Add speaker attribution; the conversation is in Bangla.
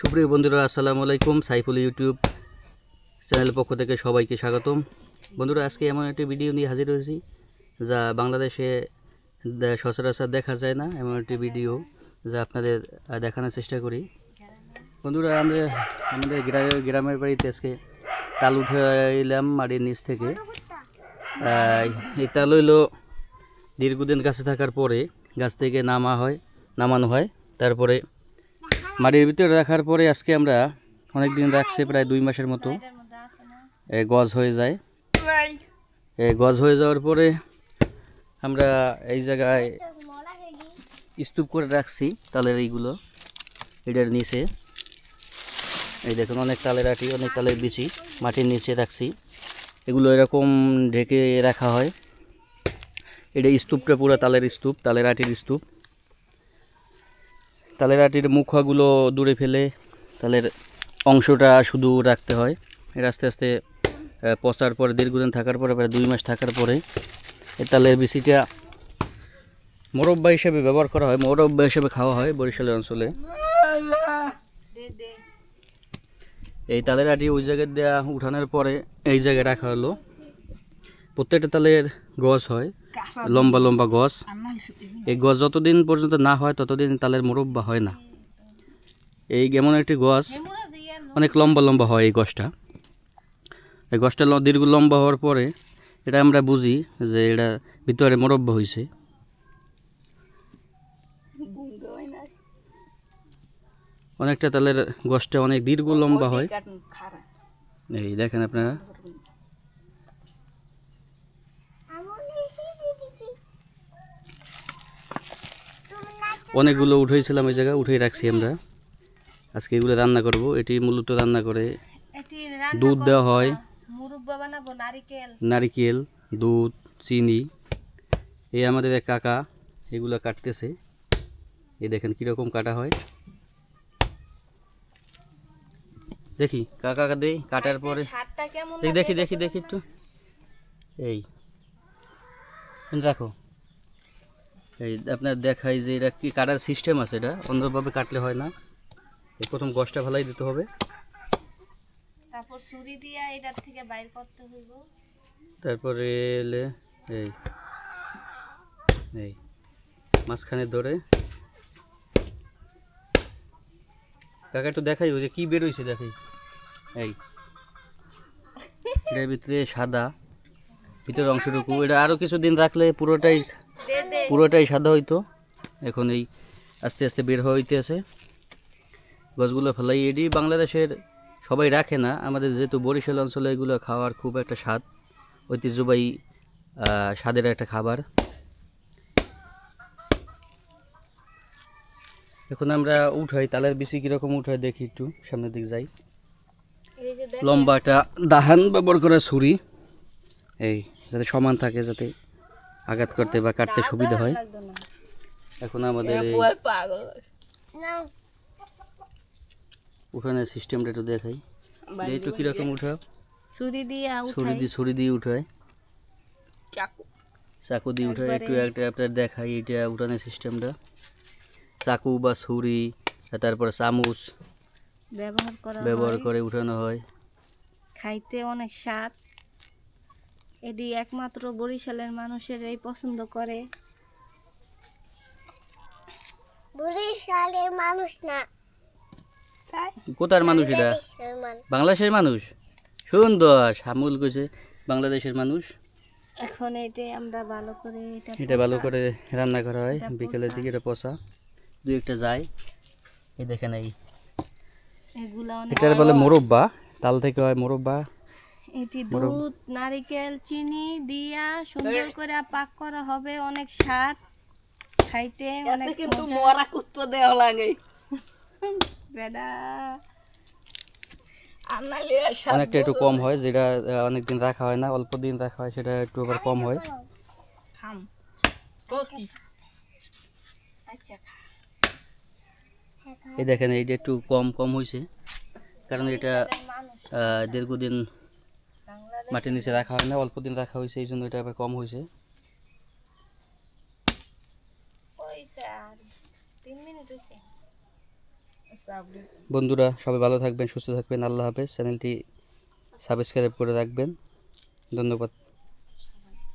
Speaker 1: সুপ্রিয় বন্ধুরা, আসসালামু আলাইকুম। সাইফুল ইউটিউব চ্যানেলের পক্ষ থেকে সবাইকে স্বাগতম। বন্ধুরা, আজকে এমন একটি ভিডিও নিয়ে হাজির হয়েছি যা বাংলাদেশে সচরাচর দেখা যায় না। এমন একটি ভিডিও যা আপনাদের দেখানোর চেষ্টা করি। বন্ধুরা, আমরা, আমাদের গ্রামের গ্রামের বাড়িতে আজকে তাল উঠে এলাম মাটির নিচ থেকে। এই তাল হইল দীর্ঘদিন গাছে থাকার পরে গাছ থেকে নামা হয়, নামানো হয়। তারপরে মাটির ভিতরে রাখার পরে আজকে আমরা অনেক দিন রাখছে প্রায় দুই মাসের মতো। এ, গজ হয়ে যায়। এ, গজ হয়ে যাওয়ার পরে আমরা এই জায়গায় স্তূপ করে রাখছি তালের এইগুলো এটার নিচে। এই দেখুন অনেক তালের আটি অনেক তালের বিচি মাটির নিচে রাখছি। এগুলো এরকম ঢেকে রাখা হয়। এটা স্তূপটা পুরো তালের স্তূপ তালের আটির স্তূপ। তালের আটির মুখাগুলো দূরে ফেলে তালের অংশটা শুধু রাখতে হয়। এর আস্তে আস্তে পচার পরে, দীর্ঘদিন থাকার পরে, প্রায় দুই মাস থাকার পরে এই তালের বিচিটা মোরব্বা হিসেবে ব্যবহার করা হয়, মোরব্বা হিসেবে খাওয়া হয় বরিশালের অঞ্চলে। এই তালের আটি ওই জায়গায় দেওয়া উঠানোর পরে এই জায়গায় রাখা হলো। প্রত্যেকটা তালের গছ হয়, লম্বা লম্বা গছ। এই গছ যতদিন পর্যন্ত না হয়, ততদিন তালের মোরব্বা হয় না। এই এমন একটি গছ, অনেক লম্বা লম্বা হয় এই গছটা। এই গছটা দীর্ঘ লম্বা হওয়ার পরে এটা আমরা বুঝি যে এটা ভিতরে মোরব্বা হয়েছে অনেকটা তালের গছটা অনেক দীর্ঘ লম্বা হয়। এই দেখেন আপনারা। অনেকগুলো উঠেছিলাম এই জায়গায় উঠেই রাখছি আমরা। আজকে এগুলো রান্না করব এটি মূলত রান্না করে দুধ দেওয়া হয়।
Speaker 2: নারিকেল।
Speaker 1: দুধ চিনি। এই আমাদের এক কাকা এগুলো কাটতেছে। এই দেখেন কীরকম কাটা হয়। দেখি কাকা দেই কাটার পরে দেখি দেখি দেখি একটু। এই রাখো। এই আপনার দেখাই যে এটা কি কাটার সিস্টেম আছে এটা? অন্যভাবে কাটলে হয় না। প্রথম গছটা ফেলাই দিতে হবে।
Speaker 2: তারপর ছুরি দিয়া এটার থেকে বাইর করতে হইব।
Speaker 1: তারপরে এলে এই এই মাঝখানে ধরে। কাকা একটু দেখাই ওই যে কি বেরোইছে দেখাই এই এটার ভিতরে সাদা ভিতরের অংশটুকু। এটা আরও কিছুদিন রাখলে পুরোটাই পুরোটাই সাদা হইতো। এখন এই আস্তে আস্তে বের হইতে আছে গছগুলো ফেলাই এটি বাংলাদেশের সবাই রাখে না। আমাদের যেহেতু বরিশাল অঞ্চলে এগুলো খাওয়ার খুব একটা স্বাদ ঐতিহ্যবাহী স্বাদের একটা খাবার। এখন আমরা উঠাই তালের বেশি কীরকম উঠাই দেখি একটু সামনের দিক যাই।
Speaker 2: এই যে দেখ
Speaker 1: লম্বা একটা দাহান ব্যবহার করা ছুরি। এই যাতে সমান থাকে যাতে আঘাত করতে বা কাটতে সুবিধা হয়। এখন আমাদের উঠানোর সিস্টেমটা একটু দেখাই। একটু কীরকম উঠাও?
Speaker 2: ছুরি দিয়া
Speaker 1: ছুরি দিয়ে ছুরি দিয়ে উঠায়।
Speaker 2: চাকু।
Speaker 1: চাকু দিয়ে উঠায় একটু একটা আপনার দেখাই এটা উঠানোর সিস্টেমটা চাকু বা ছুরি তারপরে চামচ
Speaker 2: ব্যবহার করা
Speaker 1: ব্যবহার করে উঠানো হয়।
Speaker 2: খাইতে অনেক স্বাদ। এটি একমাত্র বরিশালের মানুষের এই পছন্দ করে।
Speaker 3: বরিশালের মানুষ না।
Speaker 1: কোথার মানুষ এটা? বাংলাদেশের মানুষ। সুন্দর শামুল কইছে বাংলাদেশের মানুষ।
Speaker 2: এখন এটা আমরা ভালো করে এটা
Speaker 1: এটা ভালো করে রান্না করা হয় বিকেলের। দিকে এটা পচা। দুই একটা যায়। এই দেখেন এই।
Speaker 2: এগুলা অনেক
Speaker 1: এটার বলে মোরব্বা তাল থেকে হয় মোরব্বা।
Speaker 2: এটি দুধ নারিকেল চিনি দিয়া সুন্দর করে পাক করা হবে অনেক স্বাদ। খাইতে অনেক কিন্তু মরা কুত্তো দেওয়া লাগে। বেডা।
Speaker 1: অনেকটা একটু কম হয় যেটা অনেক দিন রাখা হয় না অল্প দিন রাখা হয় সেটা একটু আবার কম হয়।
Speaker 2: খাম। আচ্ছা
Speaker 1: এই দেখেন এইটা একটু কম কম হয়েছে কারণ এটা আহ, দীর্ঘদিন মাটির নিচে রাখা হয় না অল্প দিন রাখা হয়েছে এই জন্য এটা আবার কম হয়েছে। বন্ধুরা সবাই ভালো থাকবেন সুস্থ থাকবেন আল্লাহ হাফেজ। চ্যানেলটি সাবস্ক্রাইব করে রাখবেন। ধন্যবাদ।